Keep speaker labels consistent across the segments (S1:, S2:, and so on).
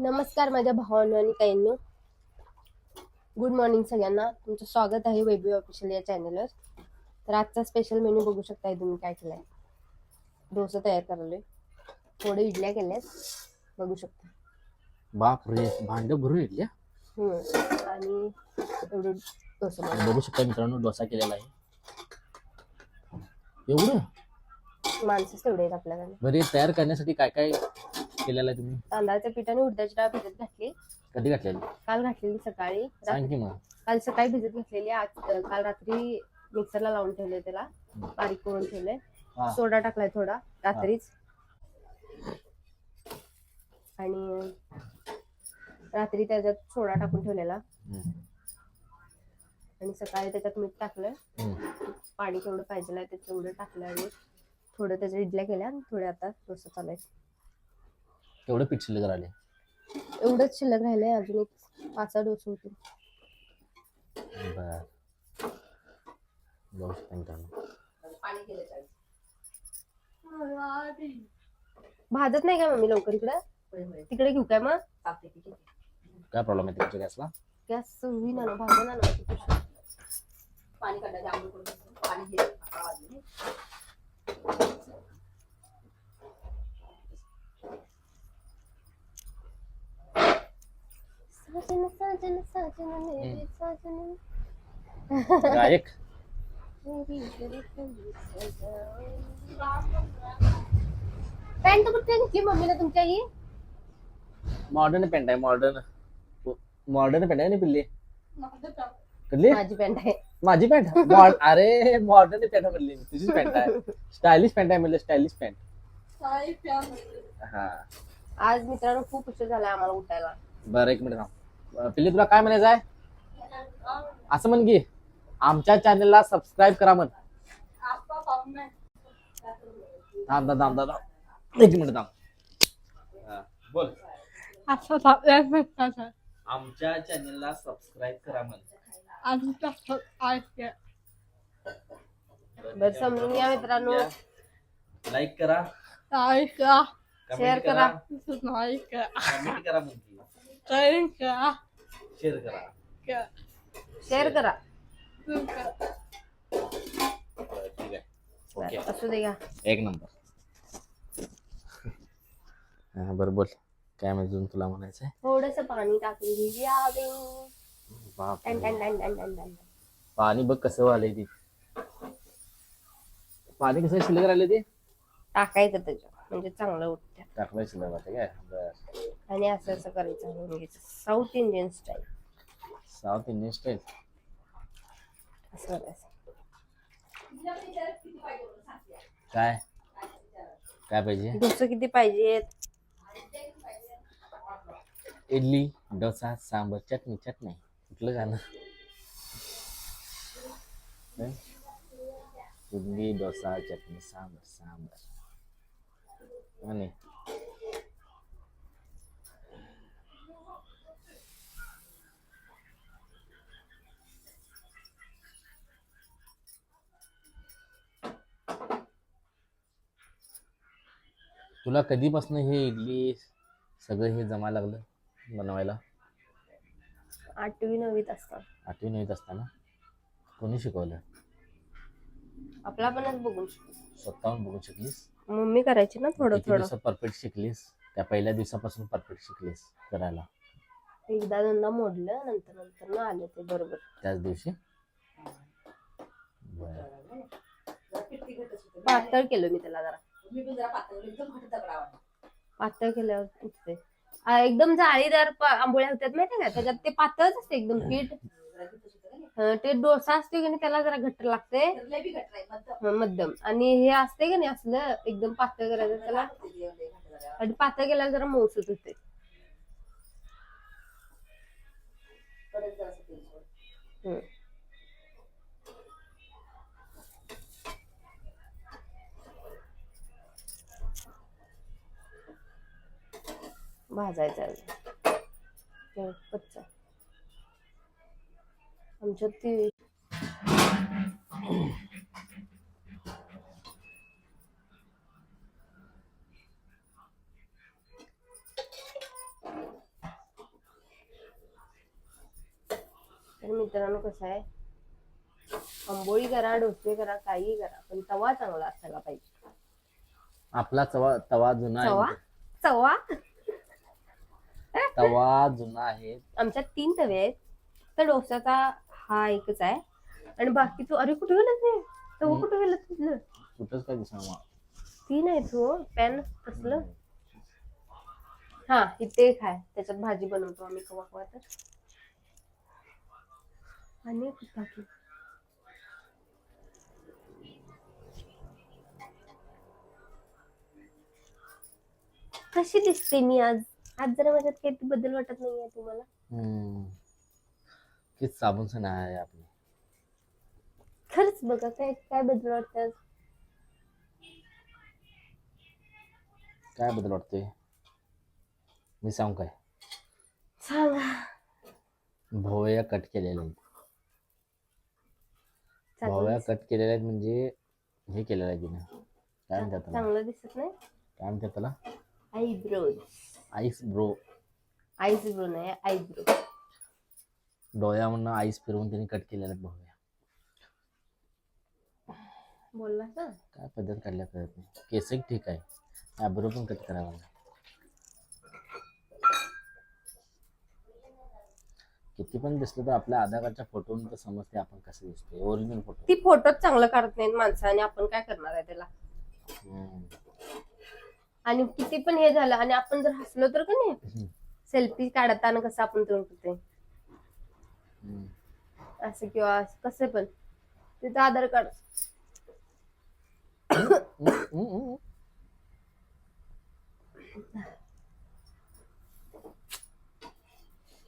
S1: नमस्कार माझ्या भावांनो आणि ताईंनो. गुड मॉर्निंग सगळ्यांना. तुमचं स्वागत आहे वेबी ऑफिशियल या चॅनलवर तर आजचा स्पेशल मेन्यू बघू शकताय तुम्ही काय केलाय. डोसा तयार करायलोय थोडे इडल्या केल्यात. बघू शकता.
S2: बाप रे भांड भरून येतल्या
S1: हम्म. आणि एवढं डोसा बनवलं.
S2: बघू शकता मित्रांनो डोसा केलेला आहे. एवढं?
S1: माणसंच तेवढे आहेत आपल्याकडे.
S2: बरं तयार करण्यासाठी काय काय केलेलं तुम्ही?
S1: तांदळाच्या पिठाने उडदाची डाळ भिजत घातली.
S2: कधी घातलेली?
S1: काल घातलेली सकाळी.
S2: सांग की मग.
S1: काल सकाळी भिजत घातलेली. आज काल रात्री मिक्सरला लावून ठेवले त्याला. बारीक करून ठेवले.
S2: हा.
S1: सोडा टाकलाय थोडा. रात्रीच. आणि रात्री त्याच्यात सोडा टाकून ठेवलेला.
S2: हम्म.
S1: आणि सकाळी त्याच्यात मीठ टाकलं
S2: हम्म.
S1: पाणी केवढं पाहिजे आहे ते तेवढं टाकलं आणि थोडं त्याच्या इडल्या केल्या आणि थोड्या आता डोसा चालू आहे
S2: केवढं पीठ शिल्लक राहिले
S1: एवढंच शिल्लक राहिलंय अजून एक पाच सहा डोसे होतील.
S2: बर. बघू शकता मित्रांनो.
S1: भाजत नाही का मम्मी लवकर इकडं? तिकडे घेऊ काय मग?
S2: काय प्रॉब्लेम आहे तुमच्या गॅसला?
S1: गॅस होई ना भाजा ना ना.
S3: पाणी काढायचं पाणी घे अकरा वाजले.
S1: साजन साजन साजन मेरे साजन
S2: गायक.
S1: पॅन्ट कुठे घेतली मम्मीला तुमच्या ही
S2: मॉडर्न पॅन्ट आहे मॉडर्न. मॉडर्न पॅन्ट आहे ना पिल्ली. कुठली
S1: माझी पॅन्ट आहे.
S2: माझी पॅन्ट? अरे मॉडर्न पॅन्ट म्हणली. तुझीच पॅन्ट आहे. स्टायलिश पॅन्ट आहे म्हणलं स्टायलिश पॅन्ट. हा.
S1: आज मित्रांनो खूप उशीर झाला आम्हाला उठायला.
S2: बरं एक मिनिट थांब. पिल्ली तुला काय म्हणायचं आहे असं म्हण की आमच्या चॅनलला सबस्क्राईब करा म्हण. थांब थांब थांब थांब थांब. एक मिनिट थांब हा, बोल
S3: भेटतात.
S2: आमच्या चॅनलला सबस्क्राईब करा म्हण
S3: ऐकते.
S1: बरं समजून घ्या मित्रांनो
S2: लाईक करा
S3: ऐका.
S1: शेअर
S2: कमेंट
S1: करा.
S2: करा
S3: तसंच ऐका.
S2: कमेंट करा म्हणती
S3: शेअरिंग करा.
S2: शेअर करा.
S1: शेअर करा.
S3: तू करा.
S2: बरं, ठीक आहे. ओके.
S1: असू दे घ्या
S2: एक नंबर. हा बरं बोल. काय म्हणजे तुला म्हणायचं आहे
S1: थोडस पाणी टाकून घ्यावे
S2: बाप
S1: टन टन टन टन टन टन
S2: पाणी बघ कसं वालंय ते. पाणी कसं शिल्लक राहिले ते?
S1: टाकायचं त्याच्यात म्हणजे चांगलं उठतं.
S2: टाकलं शिल्लक राहते काय? बर.
S1: आणि असं असं करायचं हलवून घ्यायचं. South Indian style
S2: South Indian style
S1: असं करायचं.
S2: काय? काय पाहिजे?
S1: डोसं किती पाहिजेत?
S2: इडली डोसा सांबर चटणी चटणी. कुठलं गाणं हं? इडली डोसा चटणी सांबर सांबर. आणि तुला कधीपासून हे इडली सगळं हे जमा लागलं बनवायला?
S1: आठवी नववीत असतात
S2: आठवी नववीत असताना? कोणी शिकवलं?
S1: आपला पणच बघून शिकू.
S2: स्वतःहून बघून शिकलीस?
S1: मम्मी करायची ना थोडं थोडं.
S2: परफेक्ट शिकलीस? त्या पहिल्या दिवसापासून परफेक्ट शिकलीस करायला.
S1: एकदा दोनदा मोडलं नंतर नंतर ना आलं ते बरोबर.
S2: त्याच दिवशी.
S1: पातळ केलं मी त्याला जरा.
S3: मी पण जरा पातळ
S1: केल्यावर उठते आ, एकदम जाळीदार आंबोळ्या होत्यात माहिती का? त्याच्यात ते पातळच असते एकदम पीठ. ते डोसा असतो की नाही त्याला जरा घट्ट लागते
S3: मध्यम.
S1: आणि हे असते की नाही असलं एकदम पातळ करायचं त्याला. आणि पातळ केल्यावर जरा मऊसूत होते. भाजायचं कच्चा आमच्या ती मित्रांनो कसं आहे? आंबोळी करा डोसे करा काही करा पण तवा चांगला असायला पाहिजे.
S2: आपला चवा तवा जुना
S1: तवा?
S2: आहे
S1: चवा
S2: तवा जुना आहे.
S1: आमच्यात तीन तवे आहेत. तर डोसाचा हा एकच आहे. आणि बाकी तू अरे कुठे गेलं ते
S2: हम्म.
S1: कुठे गेलं तुझलं
S2: कुठंच काय दिसणार मला.
S1: तीन आहेत हो. पॅन कसलं हा इथे एक आहे. त्याच्यात भाजी बनवतो आम्ही कवा कवा तर. आणि बाकी. कशी दिसते मी आज? आज जरा माझ्यात काही बदल वाटत नाहीये तुम्हाला.
S2: हम्म. किती साबण सण आहे आपली.
S1: खरंच बघा काय काय बदल वाटतं आज?
S2: काय बदल वाटतोय? मी सांगू काय?
S1: सांगा.
S2: भोवया कट केलेल्या आहेत. भोवया
S1: चांगलं
S2: कट केलेल्या आहेत म्हणजे हे केलेलं आहे तिनं. काय म्हणतात त्याला?
S1: चांगलं दिसत नाही?
S2: काय म्हणतात त्याला?
S1: Eyebrows
S2: ice bro.
S1: आयब्रो नाही आयब्रो.
S2: डोळ्यावरनं आईस फिरवून त्यांनी कट आहेत भोवया
S1: बोलला का
S2: काय पद्धत काढल्या कळत नाही. केस एक ठीक आहे. आयब्रो पण कट करावा लागला. किती पण दिसलं तर आपल्या आधार कार्डच्या फोटोवरून तर समजते आपण कसं दिसतोय. ओरिजिनल फोटो
S1: ती फोटोच चांगलं काढत नाहीत माणसं आणि आपण काय करणार आहे त्याला? आणि किती पण हे झालं आणि आपण जर हसलो तर का नाही? सेल्फी काढताना कसं आपण तोंड करतोय असं किंवा असं कसं पण. तिथं आधार कार्ड.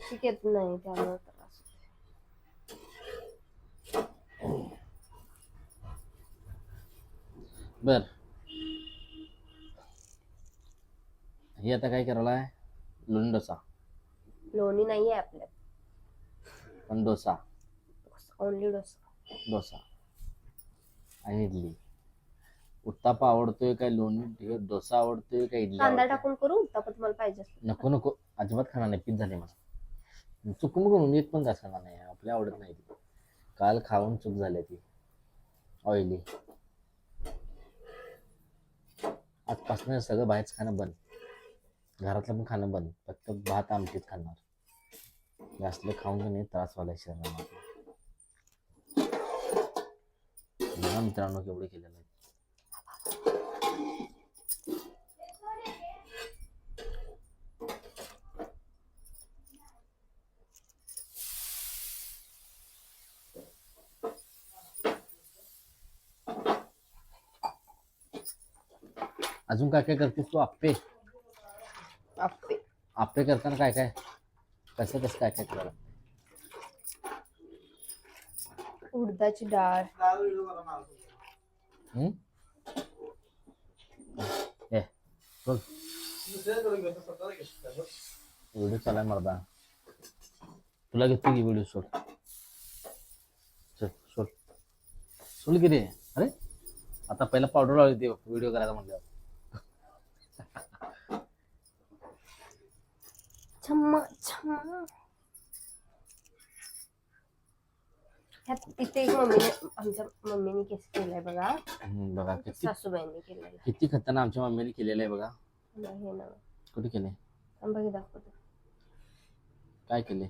S1: शिकत नाही त्यामुळे.
S2: बर. हे आता काय करायला आहे लोणी डोसा
S1: लोणी नाही आहे आपल्यात
S2: पण डोसा.
S1: ओनली डोसा.
S2: डोसा. आणि इडली. उत्तापा आवडतोय काय लोणी? डोसा आवडतोय काय इडली
S1: कांदा? टाकून करू? तर तुम्हाला पाहिजे असेल.
S2: नको नको. अजिबात खाणार नाही. पीत झाले मला चुकून करून एक पण तास खाणार नाही. आपल्या आवडत नाही ती. काल खाऊन चूक झाली ती. ऑइली आजपासून सगळं बाहेरच खाणं बंद. घरातलं पण खाणं बंद. फक्त भात आमटीत खाणार. जास्त खाऊन नाही त्रास व्हायला. बघा मित्रांनो केवढे केलेलं आहे अजून काय काय करतेस तू आप्पे?
S1: आप्पे.
S2: आप्पे करताना काय काय? कसं कसं काय काय करायला
S1: उडदाची डाळ?
S2: ए बघ व्हिडिओ चालाय मर्दा. तुला घेतो की व्हिडिओ सोड. चल सोड. सोड की रे. अरे आता पहिला पावडर लावली ते व्हिडिओ करायला म्हणल्यावर.
S1: छम्मा छम्मा. इथे मम्मीने आमच्या मम्मीने केस केलाय बघा.
S2: हम्म, बघा किती
S1: सासूबाईंनी केलेला.
S2: किती खतरनाक आमच्या मम्मीने केलेलं आहे बघा.
S1: हे ना
S2: कुठे केले
S1: दाखवतो.
S2: काय केले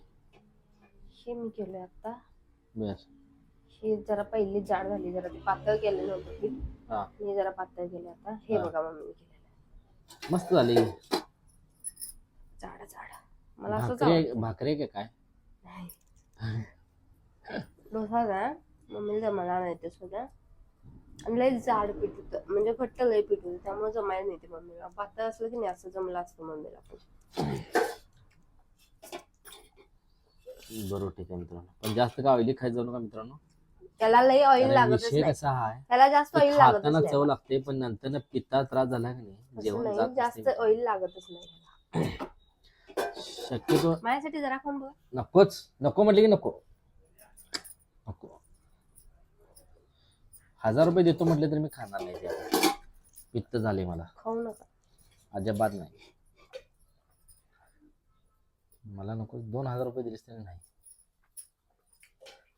S1: हे मी केलंय आता.
S2: बर.
S1: हे जरा पहिली जाड झाली जरा ते पातळ केलं नव्हतं पीठ
S2: हा.
S1: मी जरा पातळ केलं आता. हे
S2: हा.
S1: बघा मम्मीने केलेलं.
S2: मस्त झाली.
S1: जाड जाड. मला असंच
S2: भाकरी
S1: आवडतं.
S2: भाकरी आहे का काय?
S1: डोसा का मम्मीला जमायला नाही ते सुद्धा आणि लय जाड पीठ होतं. म्हणजे घट्ट लय पीठ होतं. त्यामुळे जमायला नाही ते मम्मीला. पातळ असलं की नाही असं जमलं असतं मम्मीला पण.
S2: बरोबर ठीक आहे मित्रांनो. पण जास्त का ऑइली खायचं जाऊ नका मित्रांनो.
S1: त्याला लय ऑइल
S2: कारण
S1: लागतच
S2: विषय
S1: नाही.
S2: कसा आहे
S1: त्याला जास्त ऑइल लागतच
S2: खाताना
S1: नाही.
S2: चव लागते पण नंतर ना पित्ता त्रास झाला की नाही? जेवण
S1: नाही,
S2: जात
S1: जास्त. ऑइल लागतच नाही.
S2: शक्यतो
S1: माझ्यासाठी जरा खाऊन बघ
S2: नकोच. नको म्हटले की नको. नको. हजार रुपये देतो म्हटले तर मी खाणार नाही ते आता. पित्त झाले मला.
S1: खाऊ नका.
S2: अजिबात नाही. मला नको. दोन हजार रुपये दिलेस तरी नाही.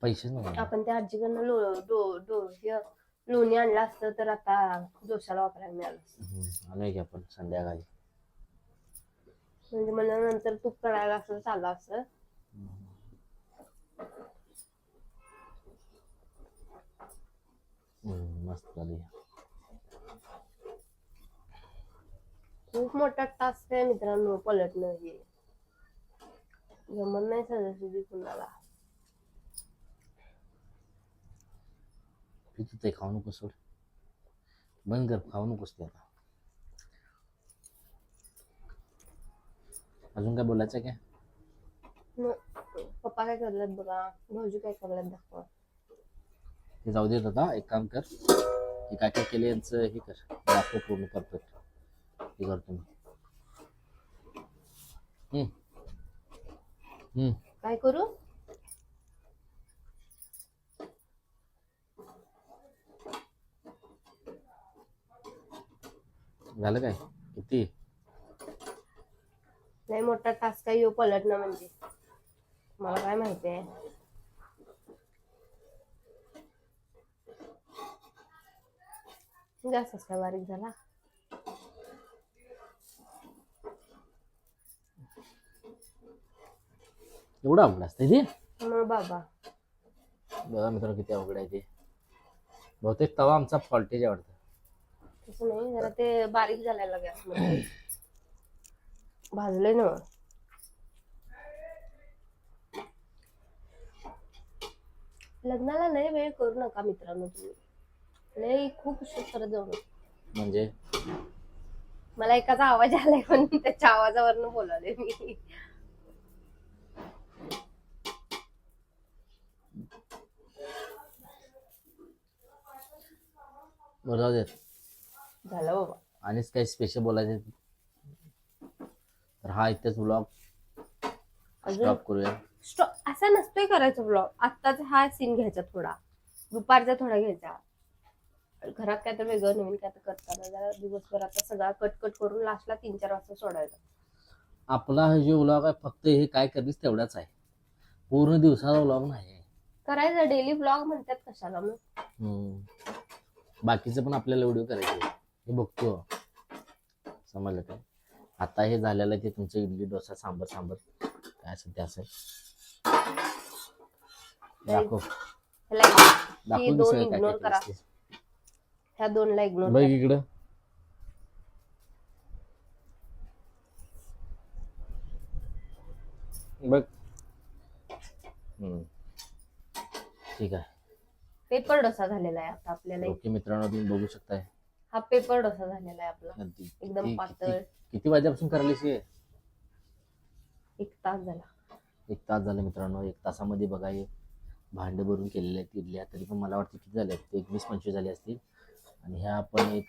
S2: पैसेच नाही
S1: आपण त्या आजीकडनं लो डो डो हे लोणी आणलं असतं तर आता डोशाला वापरायला मिळालं असतं.
S2: हम्म, आणूया की आपण संध्याकाळी.
S1: म्हणजे मला नंतर तूप करायला असं चाललं असतं
S2: हम्म, मस्त झाली.
S1: खूप मोठा टास्क आहे मित्रांनो पलटणं हे. जमत नाही सजासुदी कुणाला.
S2: पितो ते खाऊ नको सोड. बंद कर खाऊ नकोस ते आता अजून काय बोलायचं काय?
S1: पप्पा काय करतात बघा. भाऊजी काय करतात दाखवा.
S2: ते जाऊ देत आता एक काम कर. हे काय काय केले यांचं हे कर. दाखव पूर्ण परफेक्ट हे करतो मी हम्म. हम्म.
S1: काय करू?
S2: झालं काय? किती?
S1: लय मोठा टास्क आहे यो पलटणं म्हणजे. मला काय माहिती आहे. जास्तच काय बारीक झाला.
S2: एवढं अवघड असतं ते
S1: मग बाबा.
S2: बघा मित्रांनो किती अवघड आहे ते. बहुतेक तवा आमचा फॉल्टेज आवडतं
S1: तसं नाही जरा ते बारीक झालेला गॅस भाजलंय ना लग्नाला लय वेळ करू नका मित्रांनो तुम्ही. लय खूप करत जाऊ नका.
S2: म्हणजे?
S1: मला एकाचा आवाज आलाय म्हणून त्याच्या आवाजावरनं बोलावले मी.
S2: बरं जाऊ देत.
S1: झालं बाबा.
S2: आणिच काही स्पेशल बोलायचे तर हा इथेच ब्लॉग
S1: अजून?
S2: स्टॉप करूया.
S1: स्टॉ- असा नसतोय करायचा ब्लॉग आत्ताचा हा सीन घ्यायचा थोडा. दुपारचा थोडा घ्यायचा. घरात काय तर वेगळं नवीन काय तर करताना जरा दिवसभर आता सगळा कट कट करून लास्टला तीन चार वाजता सोडायचा.
S2: आपला हा जो ब्लॉग आहे फक्त हे काय करलीस तेवढाच आहे. पूर्ण दिवसाचा ब्लॉग नाही
S1: करायचा. डेली ब्लॉग म्हणतात कशाला मग?
S2: हम्म. बाकीचे पण आपल्याला व्हिडिओ करायचे. हे बघतो. समजलं काय? आता हे झालेलं आहे ते तुमचं इडली डोसा सांबर सांबर. काय असेल ते असेल. दाखव.
S1: ही
S2: की
S1: दोन इग्नोर करा. ह्या दोनला इग्नोर
S2: बघ इकडं. बघ. हम्म. ठीक आहे.
S1: पेपर डोसा झालेला आहे आता आपल्याला
S2: ओके मित्रांनो तुम्ही बघू शकताय.
S1: हा पेपर डोसा झालेला आहे आपला. एकदम
S2: किती-
S1: पातळ.
S2: किती वाजेपासून करायलीस हे?
S1: एक तास झाला.
S2: एक तास झालं मित्रांनो एक तासामध्ये बघा हे भांडे भरून केलेले आहेत इडल्या. तरी पण मला वाटतं किती झाले आहेत एक वीस पंचवीस झाले असतील. आणि ह्या पण एक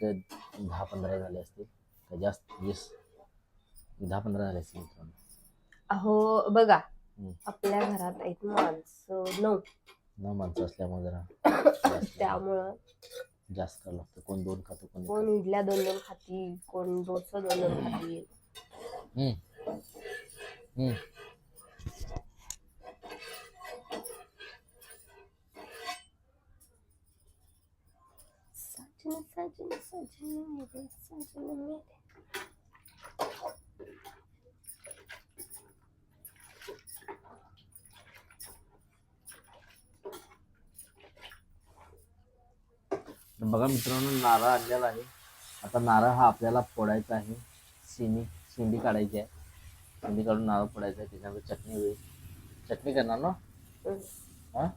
S2: दहा पंधरा झाले असतील. का जास्त? वीस. दहा पंधरा झाले असतील मित्रांनो.
S1: अहो बघा.
S2: हम्म.
S1: आपल्या घरात आहेत माणसं नऊ.
S2: न माणसं असल्यामुळे जरा जास्त-
S1: त्यामुळं
S2: जास्त करावं लागतं कोण दोन खातं कोण एक
S1: कोण इडल्या दोन दोन खातील कोण डोसा दोन दोन खातील
S2: खातं. हम्म. हम्म.
S1: सजन सजन सजन मेरे सजन मेरे
S2: तर बघा मित्रांनो नारळ आणलेला आहे. आता नारळ हा आपल्याला फोडायचा आहे. शिनी शिंडी काढायची आहे. सिंडी काढून नारळ फोडायचा आहे. त्याच्यामध्ये चटणी होईल. चटणी करणार ना?
S1: हां?
S2: हा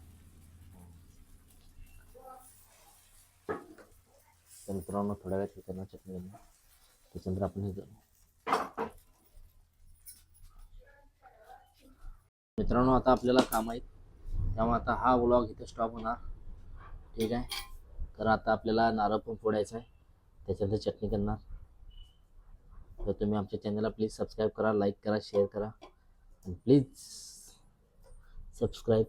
S2: तर मित्रांनो थोड्या वेळात हे करणार चटणी करणार. त्याच्यानंतर आपण हे करू मित्रांनो आता आपल्याला काम आहेत त्यामुळे आता हा व्लॉग इथे स्टॉप होणार. ठीक आहे? तर आता आपल्याला नारळ पण फोडायचा आहे. त्याच्यानंतर चटणी करणार. तर तुम्ही आमच्या चॅनलला प्लीज सबस्क्राईब करा लाईक करा शेअर करा. आणि प्लीज सबस्क्राईब